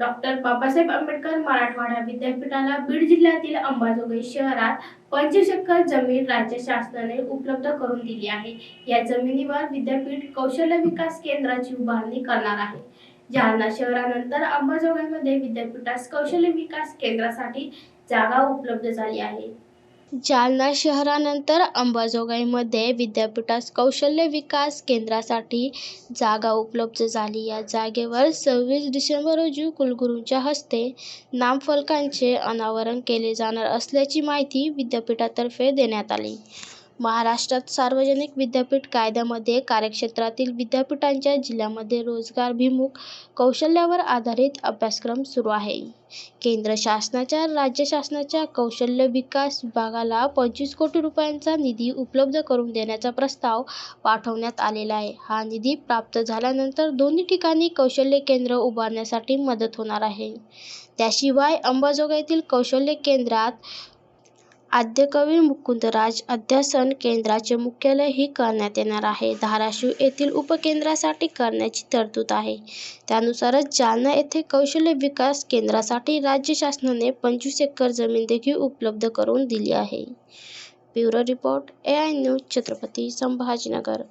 Doctor Babasaheb Ambedkar Marathwada विद्यापीठाला बीड जिल्ह्यातील अंबाजोगाई शहरात पंचवीस एकर जमीन राज्य शासनाने उपलब्ध करून दिली आहे. या जमिनीवर विद्यापीठ कौशल्य विकास केंद्राची उभारणी करणार आहे. जालना शहरानंतर अंबाजोगाईमध्ये विद्यापीठास कौशल्य विकास केंद्रासाठी जागा उपलब्ध झाली आहे. जालना शहरानंतर अंबाजोगाईमध्ये विद्यापीठास कौशल्य विकास केंद्रासाठी जागा उपलब्ध झाली. या जागेवर सव्वीस डिसेंबर रोजी कुलगुरूंच्या हस्ते नामफलकांचे अनावरण केले जाणार असल्याची माहिती विद्यापीठातर्फे देण्यात आली. महाराष्ट्रात सार्वजनिक विद्यापीठ कायद्यामध्ये कार्यक्षेत्रातील विद्यापीठांच्या जिल्ह्यामध्ये रोजगारभिमुख कौशल्यावर आधारित अभ्यासक्रम सुरू आहे. केंद्र शासनाच्या राज्य शासनाच्या कौशल्य विकास विभागाला पंचवीस कोटी रुपयांचा निधी उपलब्ध करून देण्याचा प्रस्ताव पाठवण्यात आलेला आहे. हा निधी प्राप्त झाल्यानंतर दोन्ही ठिकाणी कौशल्य केंद्र उभारण्यासाठी मदत होणार आहे. त्याशिवाय अंबाजोगाईतील कौशल्य केंद्रात आद्यकवी मुकुंदराज अध्यासन केंद्राचे मुख्यालयही करण्यात येणार आहे. धाराशिव येथील उपकेंद्रासाठी करण्याची तरतूद आहे. त्यानुसारच जालना येथे कौशल्य विकास केंद्रासाठी राज्य शासनाने पंचवीस एकर जमीन देखील उपलब्ध करून दिली आहे. Bureau report A I news Chhatrapati Sambhajinagar.